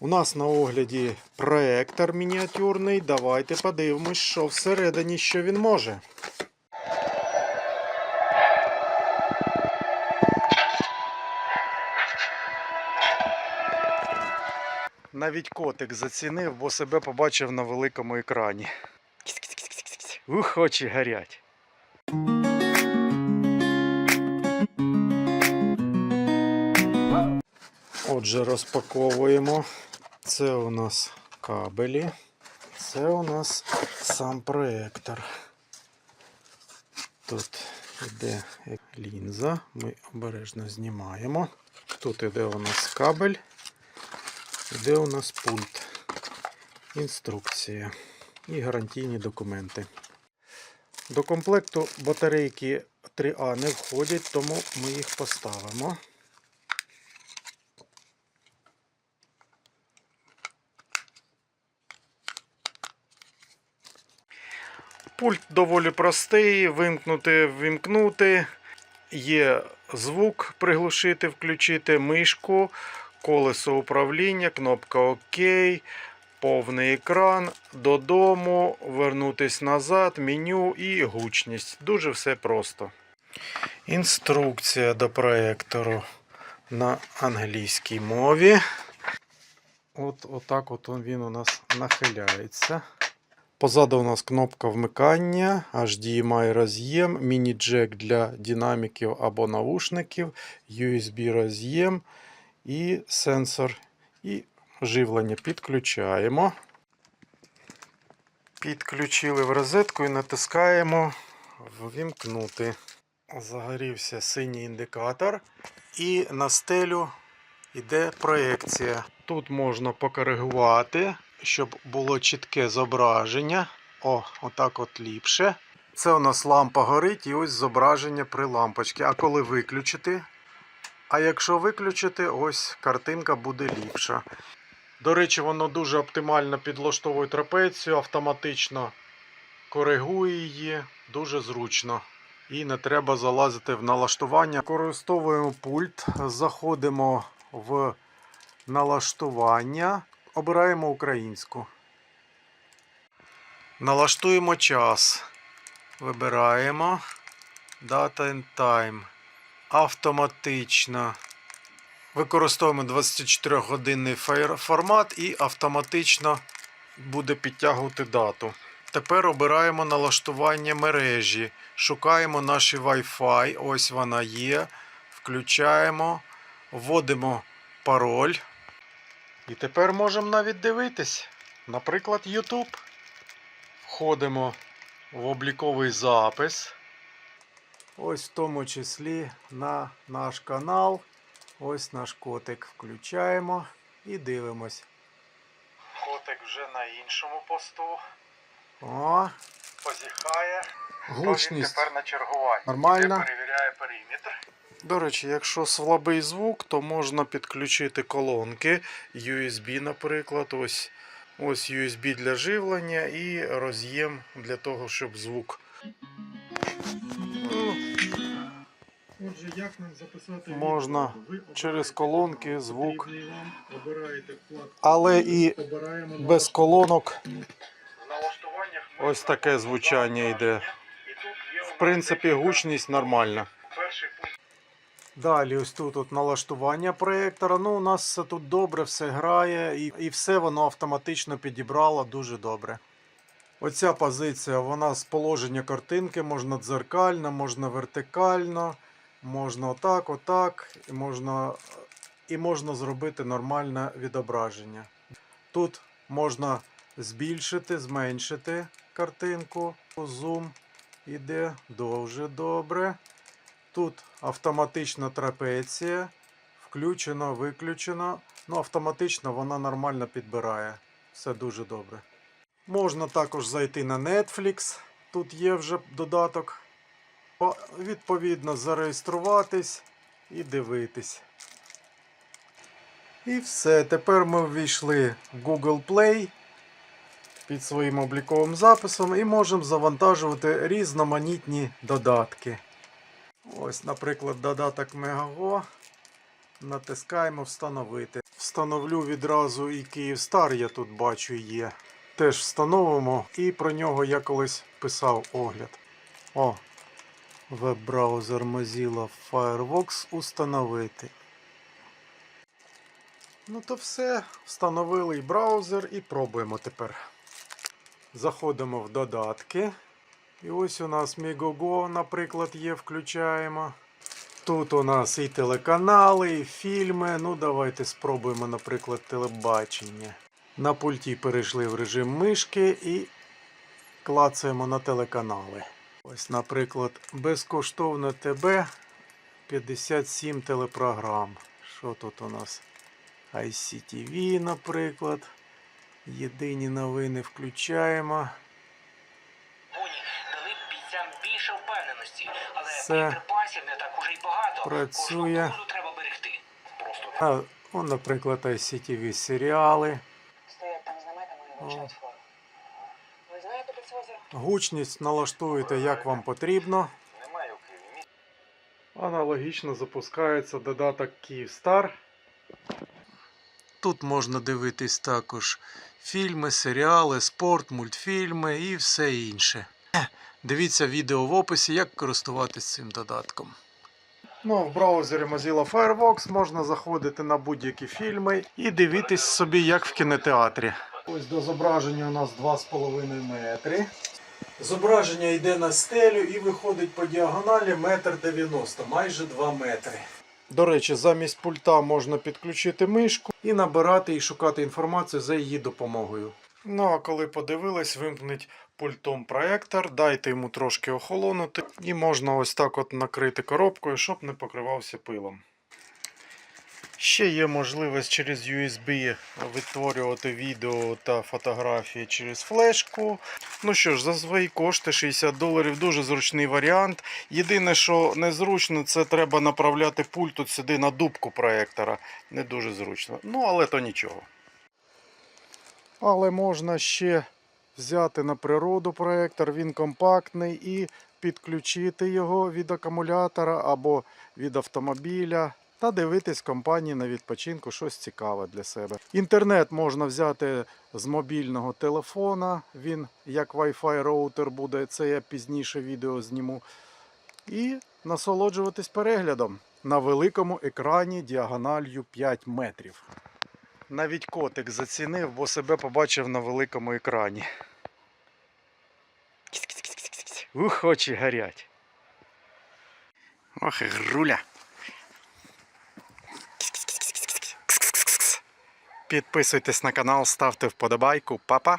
У нас на огляді проектор мініатюрний. Давайте подивимось, що всередині що він може. Навіть котик зацінив, бо себе побачив на великому екрані. Ух, очі горять. Отже, розпаковуємо. Це у нас кабелі. Це у нас сам проектор. Тут йде лінза. Ми обережно знімаємо. Тут іде у нас кабель. Іде у нас пульт. Інструкція і гарантійні документи. До комплекту батарейки 3А не входять, тому ми їх поставимо. Пульт доволі простий, вимкнути, вимкнути. Є звук приглушити, включити мишку, колесо управління, кнопка ОК, повний екран, додому, вернутись назад, меню і гучність. Дуже все просто. Інструкція до проектору на англійській мові. От отак от він у нас нахиляється. Позаду у нас кнопка вмикання, HDMI роз'єм, міні-джек для динаміків або навушників, USB роз'єм і сенсор. І живлення підключаємо. Підключили в розетку і натискаємо ввімкнути. Загорівся синій індикатор. І на стелю йде проекція. Тут можна покоригувати, щоб було чітке зображення. О, отак от ліпше. Це у нас лампа горить і ось зображення при лампочці. А коли виключити? А якщо виключити, ось картинка буде ліпша. До речі, воно дуже оптимально підлаштовує трапецію, автоматично коригує її, дуже зручно. І не треба залазити в налаштування. Використовуємо пульт, заходимо в налаштування, обираємо українську. Налаштуємо час. Вибираємо Data and Time. Автоматично. Використовуємо 24-годинний формат і автоматично буде підтягувати дату. Тепер обираємо налаштування мережі. Шукаємо наш Wi-Fi. Ось вона є. Включаємо, вводимо пароль. І тепер можемо навіть дивитись. Наприклад, YouTube. Входимо в обліковий запис. Ось в тому числі на наш канал. Ось наш котик. Включаємо і дивимось. Котик вже на іншому посту. О, позіхає. гучність. Тепер на чергуванні. Нормально. Перевіряє периметр. До речі, якщо слабий звук, то можна підключити колонки USB, наприклад. Ось, ось USB для живлення і роз'єм для того, щоб звук. Отже, як нам записати Можна через колонки звук. Але і без колонок ось таке звучання йде. В принципі, гучність нормальна. Далі, ось тут от налаштування проєктора. Ну, у нас тут добре, все грає, і, і все воно автоматично підібрало дуже добре. Оця позиція, вона з положення картинки, можна дзеркально, можна вертикально, можна отак, отак, і можна, і можна зробити нормальне відображення. Тут можна збільшити, зменшити картинку. Зум іде дуже добре. Тут автоматична трапеція. Включено, виключено. Ну, автоматично вона нормально підбирає. Все дуже добре. Можна також зайти на Netflix. Тут є вже додаток. Відповідно, зареєструватись і дивитись. І все. Тепер ми ввійшли в Google Play під своїм обліковим записом і можемо завантажувати різноманітні додатки. Ось, наприклад, додаток Megago. Натискаємо встановити. встановлю відразу і Київстар, я тут бачу є. Теж встановимо, і про нього я колись писав огляд. О, веб-браузер Mozilla Firefox установити. Ну то все, встановили і браузер і пробуємо тепер. Заходимо в додатки. І ось у нас Megogo, наприклад, є, включаємо. Тут у нас і телеканали, і фільми. Ну, давайте спробуємо, наприклад, телебачення. На пульті перейшли в режим мишки і клацаємо на телеканали. Ось, наприклад, безкоштовне ТБ 57 телепрограм. Що тут у нас? ICTV, наприклад. Єдині новини включаємо. Все. Працює. А, о, наприклад, ICTV серіали. Гучність налаштуєте як вам потрібно. Аналогічно запускається додаток Kyivstar. Тут можна дивитись також фільми, серіали, спорт, мультфільми і все інше. Дивіться відео в описі, як користуватись цим додатком. Ну, в браузері Mozilla Firefox можна заходити на будь-які фільми і дивитись собі, як в кінотеатрі. Ось до зображення у нас 2,5 метри. Зображення йде на стелю і виходить по діагоналі 1,90 м, майже 2 метри. До речі, замість пульта можна підключити мишку і набирати і шукати інформацію за її допомогою. Ну а коли подивились, вимкніть пультом проектор, дайте йому трошки охолонути, і можна ось так от накрити коробкою, щоб не покривався пилом. Ще є можливість через USB відтворювати відео та фотографії через флешку. Ну що ж, за свої кошти 60 доларів дуже зручний варіант. Єдине, що незручно, це треба направляти пульт от сюди на дубку проектора. Не дуже зручно. Ну, але то нічого. Але можна ще взяти на природу проектор, він компактний, і підключити його від акумулятора або від автомобіля. Та дивитись компанії на відпочинку щось цікаве для себе. Інтернет можна взяти з мобільного телефона. Він як Wi-Fi роутер буде. Це я пізніше відео зніму. І насолоджуватись переглядом на великому екрані діагональю 5 метрів. Навіть котик зацінив, бо себе побачив на великому екрані. Ух, очі горять. Ох, груля. Підписуйтесь на канал, ставте вподобайку. Па-па!